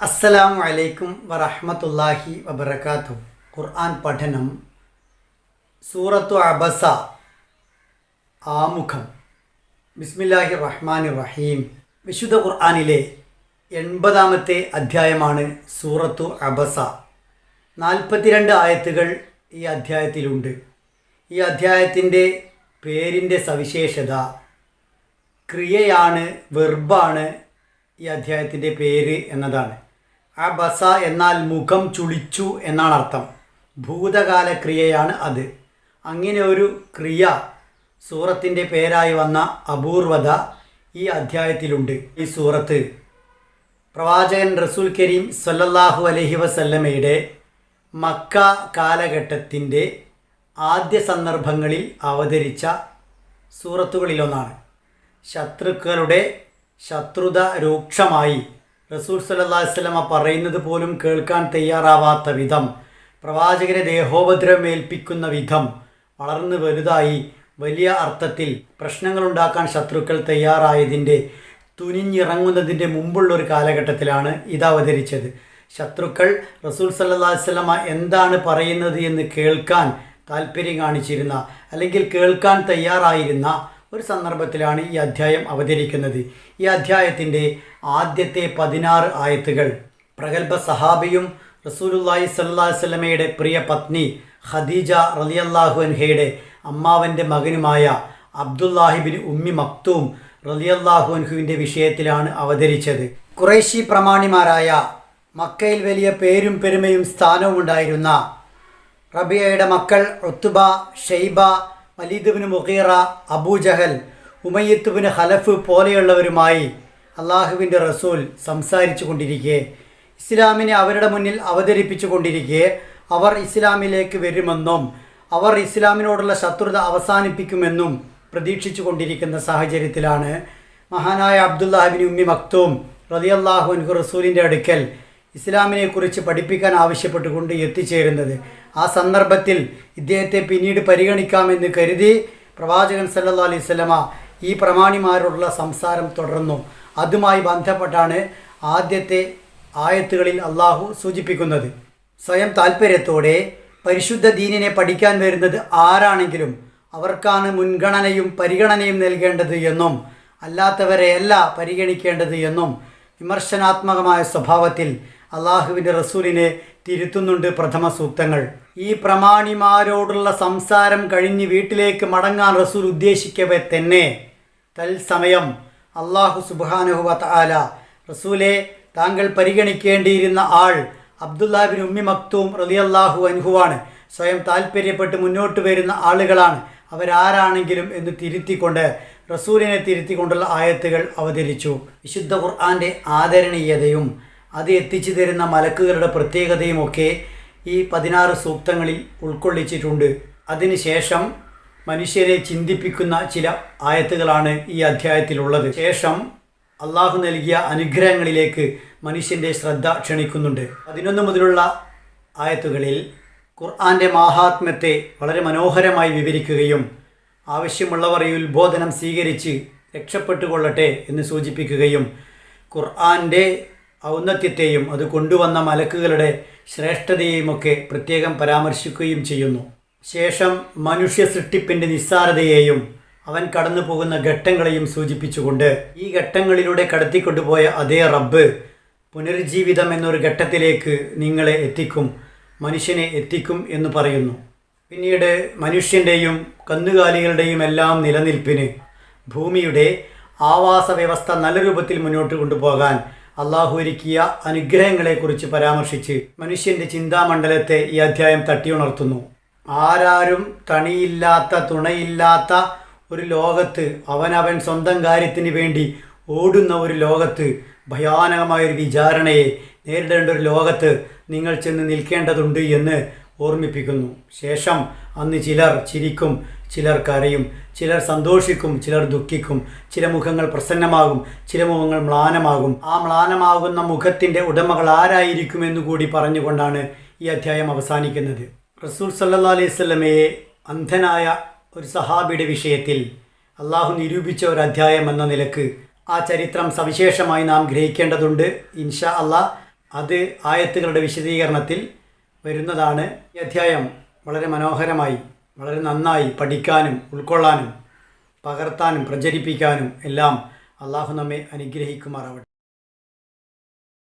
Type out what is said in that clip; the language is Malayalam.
അസ്സലാമു അലൈക്കും വറഹ്മത്തുള്ളാഹി വബർക്കാത്തു ഖുർആൻ പഠനം സൂറത്തു അബസ ആമുഖം. ബിസ്മില്ലാഹി റഹ്മാൻ റഹീം. വിശുദ്ധ ഖുർആാനിലെ എൺപതാമത്തെ അധ്യായമാണ് സൂറത്തു അബസ. നാൽപ്പത്തിരണ്ട് ആയത്തുകൾ ഈ അധ്യായത്തിലുണ്ട്. ഈ അധ്യായത്തിന്റെ പേരിന്റെ സവിശേഷത ക്രിയയാണ് വെർബാണ് ഈ അധ്യായത്തിന്റെ പേര് എന്നതാണ്. ആ ബസ എന്നാൽ മുഖം ചുളിച്ചു എന്നാണ് അർത്ഥം. ഭൂതകാല ക്രിയയാണ് അത്. അങ്ങനെ ഒരു ക്രിയ സൂറത്തിന്റെ പേരായി വന്ന അപൂർവത ഈ അധ്യായത്തിലുണ്ട്. ഈ സൂറത്ത് പ്രവാചകൻ റസൂൽ കരീം സല്ലല്ലാഹു അലഹി വസല്ലമയുടെ മക്ക കാലഘട്ടത്തിന്റെ ആദ്യ സന്ദർഭങ്ങളിൽ അവതരിച്ച സൂറത്തുകളിലൊന്നാണ്. ശത്രുക്കളുടെ ശത്രുത രൂക്ഷമായി. റസൂൽ സല്ലാസ്ലമ പറയുന്നത് പോലും കേൾക്കാൻ തയ്യാറാവാത്ത വിധം പ്രവാചകരെ ദേഹോപദ്രവമേൽപ്പിക്കുന്ന വിധം വളർന്നു വലുതായി വലിയ അർത്ഥത്തിൽ പ്രശ്നങ്ങളുണ്ടാക്കാൻ ശത്രുക്കൾ തയ്യാറായതിന്റെ തുനിഞ്ഞിറങ്ങുന്നതിന്റെ മുമ്പുള്ള ഒരു കാലഘട്ടത്തിലാണ് ഇത് അവതരിച്ചത്. ശത്രുക്കൾ റസൂൽ സല്ലാസ്ലമ എന്താണ് പറയുന്നത് എന്ന് കേൾക്കാൻ താല്പര്യം കാണിച്ചിരുന്ന അല്ലെങ്കിൽ കേൾക്കാൻ തയ്യാറായിരുന്ന ഒരു സന്ദർഭത്തിലാണ് ഈ അധ്യായം അവതരിക്കുന്നത്. ഈ അധ്യായത്തിന്റെ ആദ്യത്തെ പതിനാറ് ആയത്തുകൾ. പ്രഗത്ഭ സഹാബിയും റസൂലുല്ലായി സല്ലാ അലൈഹി വസല്ലമയുടെ പ്രിയ പത്നി ഖദീജ റളിയല്ലാഹു അൻഹയുടെ അമ്മാവന്റെ മകനുമായ അബ്ദുല്ലാഹിബിൻ ഉമ്മി മക്തൂം റളിയല്ലാഹു അൻഹുവിന്റെ വിഷയത്തിലാണ് അവതരിച്ചത്. കുറേശി പ്രമാണിമാരായ മക്കയിൽ വലിയ പേരും പെരുമയും സ്ഥാനവും ഉണ്ടായിരുന്ന റബിയയുടെ മക്കൾ ഒത്തുബ ഷെയ്ബ വലീദുബിന് മുഖീറ അബൂജഹൽ ഉമയ്യത്തുബിന് ഹലഫ് പോലെയുള്ളവരുമായി അള്ളാഹുവിന്റെ റസൂൽ സംസാരിച്ചു കൊണ്ടിരിക്കെ. ഇസ്ലാമിനെ അവരുടെ മുന്നിൽ അവതരിപ്പിച്ചു കൊണ്ടിരിക്കെ. അവർ ഇസ്ലാമിലേക്ക് വരുമെന്നും അവർ ഇസ്ലാമിനോടുള്ള ശത്രുത അവസാനിപ്പിക്കുമെന്നും പ്രതീക്ഷിച്ചു കൊണ്ടിരിക്കുന്ന സാഹചര്യത്തിലാണ് മഹാനായ അബ്ദുല്ലാഹിബിൻ ഉമ്മി മക്തൂം റതിയല്ലാഹു അൻഹു റസൂലിന്റെ അടുക്കൽ ഇസ്ലാമിനെക്കുറിച്ച് പഠിപ്പിക്കാൻ ആവശ്യപ്പെട്ടുകൊണ്ട് എത്തിച്ചേരുന്നത്. ആ സന്ദർഭത്തിൽ ഇദ്ദേഹത്തെ പിന്നീട് പരിഗണിക്കാമെന്ന് കരുതി പ്രവാചകൻ സല്ലാ അലൈഹി സ്വലമ ഈ പ്രമാണിമാരോടുള്ള സംസാരം തുടർന്നു. അതുമായി ബന്ധപ്പെട്ടാണ് ആദ്യത്തെ ആയത്തുകളിൽ അള്ളാഹു സൂചിപ്പിക്കുന്നത്. സ്വയം താല്പര്യത്തോടെ പരിശുദ്ധ ദീനിനെ പഠിക്കാൻ വരുന്നത് ആരാണെങ്കിലും അവർക്കാണ് മുൻഗണനയും പരിഗണനയും നൽകേണ്ടത് എന്നും അല്ലാത്തവരെയല്ല പരിഗണിക്കേണ്ടത് എന്നും വിമർശനാത്മകമായ സ്വഭാവത്തിൽ അള്ളാഹുവിന്റെ റസൂലിനെ തിരുത്തുന്നുണ്ട് പ്രഥമ സൂക്തങ്ങൾ. ഈ പ്രമാണിമാരോടുള്ള സംസാരം കഴിഞ്ഞ് വീട്ടിലേക്ക് മടങ്ങാൻ റസൂൽ ഉദ്ദേശിക്കവെ തന്നെ. തൽസമയം അള്ളാഹു സുബാനുഹുവ ആല റസൂലെ താങ്കൾ പരിഗണിക്കേണ്ടിയിരുന്ന ആൾ അബ്ദുല്ലാബിൻ ഉമ്മി മക്തൂം റലിയല്ലാഹു അൻഹുവാണ്. സ്വയം താല്പര്യപ്പെട്ട് മുന്നോട്ട് വരുന്ന ആളുകളാണ്. അവരാരാണെങ്കിലും എന്ന് തിരുത്തിക്കൊണ്ട് റസൂലിനെ തിരുത്തിക്കൊണ്ടുള്ള ആയത്തുകൾ അവതരിച്ചു. വിശുദ്ധ ഖുർആന്റെ ആദരണീയതയും അത് എത്തിച്ചു തരുന്ന മലക്കുകളുടെ പ്രത്യേകതയുമൊക്കെ ഈ പതിനാറ് സൂക്തങ്ങളിൽ ഉൾക്കൊള്ളിച്ചിട്ടുണ്ട്. അതിനുശേഷം മനുഷ്യരെ ചിന്തിപ്പിക്കുന്ന ചില ആയത്തുകളാണ് ഈ അധ്യായത്തിലുള്ളത്. ശേഷം അള്ളാഹു നൽകിയ അനുഗ്രഹങ്ങളിലേക്ക് മനുഷ്യന്റെ ശ്രദ്ധ ക്ഷണിക്കുന്നുണ്ട്. പതിനൊന്ന് മുതലുള്ള ആയത്തുകളിൽ ഖുർആന്റെ മാഹാത്മ്യത്തെ വളരെ മനോഹരമായി വിവരിക്കുകയും ആവശ്യമുള്ളവർ ഈ ഉത്ബോധനം സ്വീകരിച്ച് രക്ഷപ്പെട്ടുകൊള്ളട്ടെ എന്ന് സൂചിപ്പിക്കുകയും ഖുർആന്റെ ഔന്നത്യത്തെയും അത് കൊണ്ടുവന്ന മലക്കുകളുടെ ശ്രേഷ്ഠതയെയുമൊക്കെ പ്രത്യേകം പരാമർശിക്കുകയും ചെയ്യുന്നു. ശേഷം മനുഷ്യ സൃഷ്ടിപ്പിന്റെ നിസ്സാരതയെയും അവൻ കടന്നു പോകുന്ന ഘട്ടങ്ങളെയും സൂചിപ്പിച്ചുകൊണ്ട് ഈ ഘട്ടങ്ങളിലൂടെ കടത്തിക്കൊണ്ടുപോയ അതേ റബ്ബ് പുനരുജ്ജീവിതം എന്നൊരു ഘട്ടത്തിലേക്ക് നിങ്ങളെ എത്തിക്കും മനുഷ്യനെ എത്തിക്കും എന്ന് പറയുന്നു. പിന്നീട് മനുഷ്യന്റെയും കന്നുകാലികളുടെയും എല്ലാം നിലനിൽപ്പിന് ഭൂമിയുടെ ആവാസ വ്യവസ്ഥ നല്ല രൂപത്തിൽ മുന്നോട്ട് കൊണ്ടുപോകാൻ അള്ളാഹു ഒരുക്കിയ അനുഗ്രഹങ്ങളെക്കുറിച്ച് പരാമർശിച്ച് മനുഷ്യന്റെ ചിന്താമണ്ഡലത്തെ ഈ അധ്യായം തട്ടിയുണർത്തുന്നു. ആരാരും തണിയില്ലാത്ത തുണയില്ലാത്ത ഒരു ലോകത്ത് അവനവൻ സ്വന്തം കാര്യത്തിന് വേണ്ടി ഓടുന്ന ഒരു ലോകത്ത് ഭയാനകമായൊരു വിചാരണയെ നേരിടേണ്ട ഒരു ലോകത്ത് നിങ്ങൾ ചെന്ന് നിൽക്കേണ്ടതുണ്ട് എന്ന് ഓർമ്മിപ്പിക്കുന്നു. ശേഷം അന്ന് ചിലർ ചിരിക്കും ചിലർ കരയും ചിലർ സന്തോഷിക്കും ചിലർ ദുഃഖിക്കും ചില മുഖങ്ങൾ പ്രസന്നമാകും ചില മുഖങ്ങൾ മ്ലാനമാകും. ആ മ്ലാനമാകുന്ന മുഖത്തിന്റെ ഉടമകൾ ആരായിരിക്കുമെന്ന് കൂടി പറഞ്ഞുകൊണ്ടാണ് ഈ അധ്യായം അവസാനിക്കുന്നത്. റസൂൽ സല്ലാ അലൈഹി സ്വലമയെ അന്ധനായ ഒരു സഹാബിയുടെ വിഷയത്തിൽ അള്ളാഹു നിരൂപിച്ച ഒരു അധ്യായം എന്ന നിലയ്ക്ക് ആ ചരിത്രം സവിശേഷമായി നാം ഗ്രഹിക്കേണ്ടതുണ്ട്. ഇൻഷാ അള്ളാഹ് അത് ആയത്തുകളുടെ വിശദീകരണത്തിൽ വരുന്നതാണ് ഈ അധ്യായം. വളരെ മനോഹരമായി വളരെ നന്നായി പഠിക്കാനും ഉൾക്കൊള്ളാനും പകർത്താനും പ്രചരിപ്പിക്കാനും എല്ലാം അള്ളാഹു നമ്മെ അനുഗ്രഹിക്കുമാറാവട്ടെ.